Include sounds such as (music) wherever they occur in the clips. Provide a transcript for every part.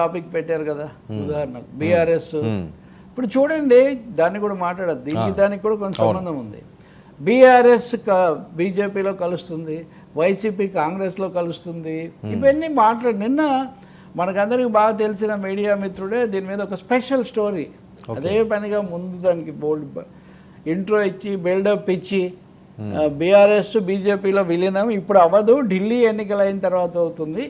Topic పెట్టారు కదా ఉదాహరణకు బీఆర్ఎస్. ఇప్పుడు చూడండి దాన్ని కూడా మాట్లాడద్దు. దీనికి దానికి కూడా కొంచెం సంబంధం ఉంది. బీఆర్ఎస్ బీజేపీలో కలుస్తుంది వైసీపీ కాంగ్రెస్లో కలుస్తుంది. ఇవన్నీ మాట్లాడి నిన్న మనకందరికి బాగా తెలిసిన మీడియా మిత్రుడే దీని మీద ఒక స్పెషల్ స్టోరీ. అదే పనిగా ముందు దానికి బోల్డ్ ఇంట్రో ఇచ్చి బిల్డప్ ఇచ్చి బీఆర్ఎస్ బీజేపీలో విలీనం ఇప్పుడు అవ్వదు. ఢిల్లీ ఎన్నికలు అయిన తర్వాత అవుతుంది.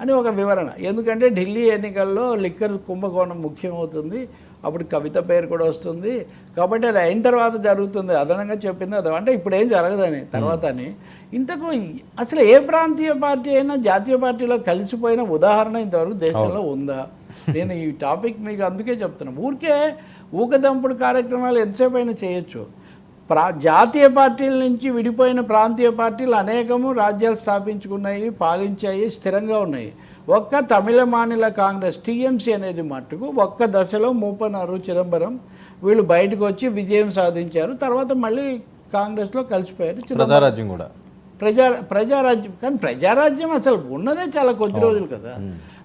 అని ఒక వివరణ. ఎందుకంటే ఢిల్లీ ఎన్నికల్లో లిక్కర్ కుంభకోణం ముఖ్యమవుతుంది. అప్పుడు కవిత పేరు కూడా వస్తుంది. కాబట్టి అది అయిన తర్వాత జరుగుతుంది. అదనంగా చెప్పింది అది. అంటే ఇప్పుడు ఏం జరగదని తర్వాత అని ఇంతకు అసలు ఏ ప్రాంతీయ పార్టీ అయినా జాతీయ పార్టీలో కలిసిపోయిన ఉదాహరణ ఇంతవరకు దేశంలో ఉందా? నేను ఈ టాపిక్ మీకు అందుకే చెప్తున్నాను ఊరికే ఊకదంపుడు కార్యక్రమాలు ఎంతసేపు అయినా చేయొచ్చు. ప్రా జాతీయ పార్టీల నుంచి విడిపోయిన ప్రాంతీయ పార్టీలు అనేకము రాజ్యాలు స్థాపించుకున్నాయి పాలించాయి స్థిరంగా ఉన్నాయి. ఒక్క తమిళ మానిల కాంగ్రెస్ టీఎంసీ అనేది మట్టుకు ఒక్క దశలో మూపనారు చిదంబరం. వీళ్ళు బయటకు వచ్చి విజయం సాధించారు. తర్వాత మళ్ళీ కాంగ్రెస్లో కలిసిపోయారు ప్రజారాజ్యం కూడా. ప్రజా ప్రజారాజ్యం కానీ ప్రజారాజ్యం అసలు ఉన్నదే చాలా కొద్ది రోజులు కదా.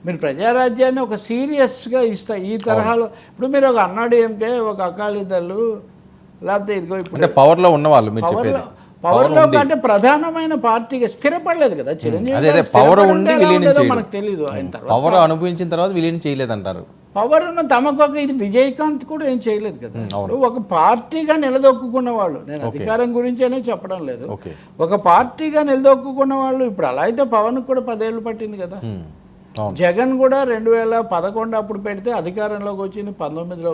మీరు ప్రజారాజ్యాన్ని ఒక సీరియస్గా ఇస్తా ఈ తరహాలో ఇప్పుడు మీరు ఒక అన్నాడీఎంకే ఒక అకాలీదళ్ళు లేకపోతే ఇదిగో ఇప్పుడు అంటే పవర్లో ఉన్న వాళ్ళు మీరు చెప్పేది పవర్లో కంటే ప్రధానమైన పార్టీగా స్థిరపడలేదు కదా చిరంజీవి పవర్ ఉండి విలీనం మనకు తెలియదు పవర్ అనుభవించిన తర్వాత విలీనం చేయలేదంటారు. పవర్ ఉన్న తమకొక ఇది విజయకాంత్ కూడా ఏం చేయలేదు కదా. ఒక పార్టీగా నిలదొక్కున్న వాళ్ళు నేను అధికారం గురించేనే చెప్పడం లేదు. ఒక పార్టీగా నిలదొక్కున్న వాళ్ళు ఇప్పుడు అలా అయితే పవన్ కూడా పదేళ్ళు పట్టింది కదా. జగన్ కూడా రెండు వేల పదకొండు అప్పుడు పెడితే అధికారంలోకి వచ్చింది పంతొమ్మిదిలో.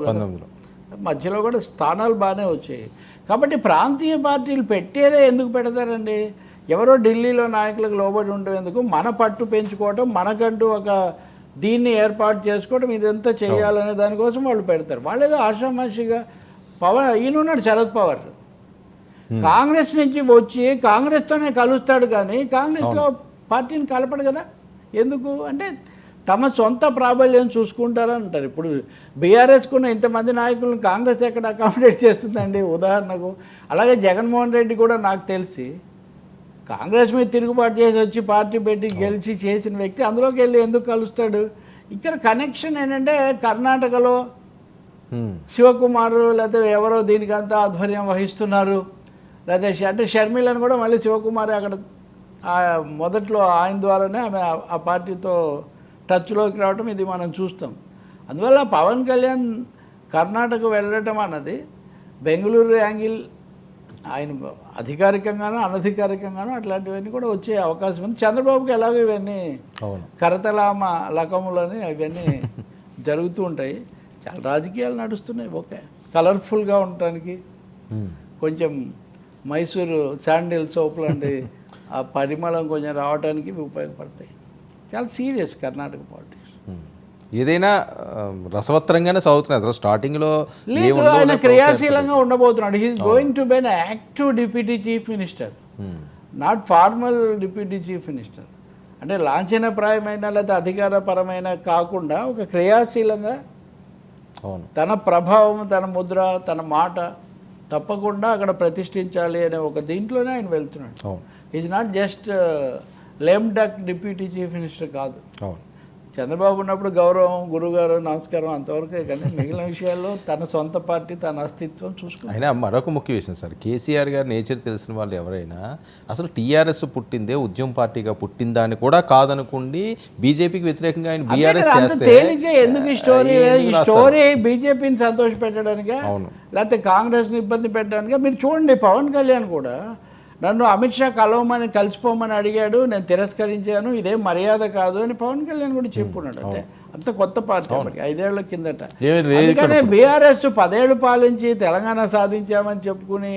మధ్యలో కూడా స్థానాలు బాగానే వచ్చాయి. కాబట్టి ప్రాంతీయ పార్టీలు పెట్టేదే ఎందుకు పెడతారండి? ఎవరో ఢిల్లీలో నాయకులకు లోబడి ఉండేందుకు మన పట్టు పెంచుకోవటం మనకంటూ ఒక దీన్ని ఏర్పాటు చేసుకోవడం ఇదంతా చేయాలనే దానికోసం వాళ్ళు పెడతారు. వాళ్ళు ఏదో ఆషామాషిగా పవన్ ఈయన ఉన్నాడు శరద్ పవార్. కాంగ్రెస్ నుంచి వచ్చి కాంగ్రెస్తోనే కలుస్తాడు కానీ కాంగ్రెస్లో పార్టీని కలపడు కదా? ఎందుకు? అంటే తమ సొంత ప్రాబల్యం చూసుకుంటారని అంటారు ఇప్పుడు బీఆర్ఎస్కున్న ఇంతమంది నాయకులను కాంగ్రెస్ ఎక్కడ అకామిడేట్ చేస్తుందండి? ఉదాహరణకు అలాగే జగన్మోహన్ రెడ్డి కూడా నాకు తెలిసి కాంగ్రెస్ మీద తిరుగుబాటు చేసి వచ్చి పార్టీ పెట్టి గెలిచి చేసిన వ్యక్తి అందులోకి వెళ్ళి ఎందుకు కలుస్తాడు? ఇక్కడ కనెక్షన్ ఏంటంటే కర్ణాటకలో శివకుమార్ లేకపోతే ఎవరో దీనికంతా ఆధ్వర్యం వహిస్తున్నారు. లేకపోతే ష- అంటే షర్మిలను కూడా మళ్ళీ శివకుమార్ అక్కడ మొదట్లో ఆయన ద్వారానే ఆమె ఆ పార్టీతో టచ్లోకి రావటం ఇది మనం చూస్తాం. అందువల్ల పవన్ కళ్యాణ్ కర్ణాటక వెళ్ళటం అన్నది బెంగళూరు యాంగిల్ ఆయన అధికారికంగానో అనధికారికంగానో అట్లాంటివన్నీ కూడా వచ్చే అవకాశం ఉంది. చంద్రబాబుకి ఎలాగో ఇవన్నీ కరతలామ లకములని అవన్నీ (laughs) జరుగుతూ ఉంటాయి. చాలా రాజకీయాలు నడుస్తున్నాయి. ఓకే. కలర్ఫుల్గా ఉండటానికి కొంచెం మైసూరు శాండిల్ సోప్ లాంటి (laughs) ఆ పరిమళం కొంచెం రావడానికి ఉపయోగపడతాయి. చాలా సీరియస్ కర్ణాటక పాలిటిక్స్. ఏదైనా ఆ, రసవత్తరంగానే సాగుతున్నాయి. అసలు స్టార్టింగ్లో లేదు ఆయన క్రియాశీలంగా ఉండబోతున్నాడు. He's going to be an active deputy chief minister not formal deputy chief minister అంటే లాంఛనప్రాయమైన లేదా అధికారపరమైన కాకుండా ఒక క్రియాశీలంగా అవును. తన ప్రభావం తన ముద్ర తన మాట తప్పకుండా అక్కడ ప్రతిష్ఠించాలి అనే ఒక దీంట్లోనే ఆయన వెళ్తున్నాడు. Is not just lame duck deputy chief minister కాదు. అవును. చంద్రబాబు ఉన్నప్పుడు గౌరవం గురుగారు నమస్కారం అంతవరకే కానీ మిగిలిన విషయాల్లో తన సొంత పార్టీ తన అస్తిత్వం చూసుకుంటారు. అయినా మరొక ముఖ్య విషయం సార్ కేసీఆర్ గారి నేచర్ తెలిసిన వాళ్ళు ఎవరైనా అసలు టీఆర్ఎస్ పుట్టిందే ఉద్యమ పార్టీగా పుట్టిందా అని కూడా కాదనుకుండి బీజేపీకి వ్యతిరేకంగా ఆయన బీఆర్ఎస్ చేస్తే ఎందుకు ఈ స్టోరీ ఈ? స్టోరీ బీజేపీని సంతోష పెట్టడానికా అవును. లేకపోతే కాంగ్రెస్ని ఇబ్బంది పెట్టడానికా? మీరు చూడండి పవన్ కళ్యాణ్ కూడా నన్ను అమిత్ షా కలవమని కలిసిపోమని అడిగాడు నేను తిరస్కరించాను ఇదేం మర్యాద కాదు అని పవన్ కళ్యాణ్ కూడా చెప్పుకున్నాడు అంటే అంత కొత్త పార్టీ ఐదేళ్ళ కిందట. అందుకనే బీఆర్ఎస్ పదేళ్ళు పాలించి తెలంగాణ సాధించామని చెప్పుకుని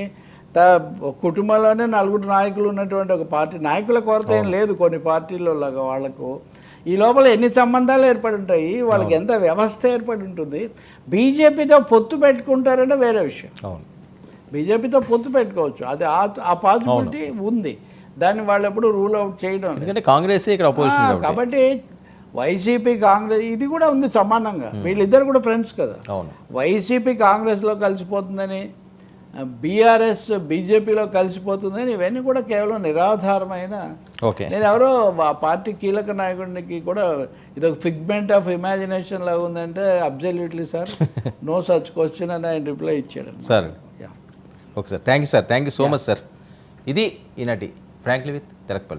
త- కుటుంబంలోనే నలుగురు నాయకులు ఉన్నటువంటి ఒక పార్టీ నాయకుల కొరత ఏం లేదు కొన్ని పార్టీల్లో లాగా వాళ్ళకు. ఈ లోపల ఎన్ని సంబంధాలు ఏర్పడి ఉంటాయి వాళ్ళకి ఎంత వ్యవస్థ ఏర్పడి ఉంటుంది బీజేపీతో పొత్తు పెట్టుకుంటారంటే వేరే విషయం. అవును. బీజేపీతో పొత్తు పెట్టుకోవచ్చు. అది ఆ పాజిబిలిటీ ఉంది. దాన్ని వాళ్ళు ఎప్పుడు రూల్ అవుట్ చేయడం కాంగ్రెస్ ఇక్కడ కాబట్టి. వైసీపీ కాంగ్రెస్ ఇది కూడా ఉంది సమానంగా. వీళ్ళిద్దరు కూడా ఫ్రెండ్స్ కదా. వైసీపీ కాంగ్రెస్లో కలిసిపోతుందని బీఆర్ఎస్ బీజేపీలో కలిసిపోతుందని ఇవన్నీ కూడా కేవలం నిరాధారమైన నేను ఎవరో పార్టీ కీలక నాయకుడికి కూడా ఇది ఒక ఫిగ్మెంట్ ఆఫ్ ఇమాజినేషన్ లాగా ఉందంటే absolutely sir no such question అని ఆయన రిప్లై ఇచ్చాడు. Sir. Okay sir. Thank you sir thank you. So much sir. ఇది ఈనాటి ఫ్రాంక్లీ విత్ తెలక్పల్లి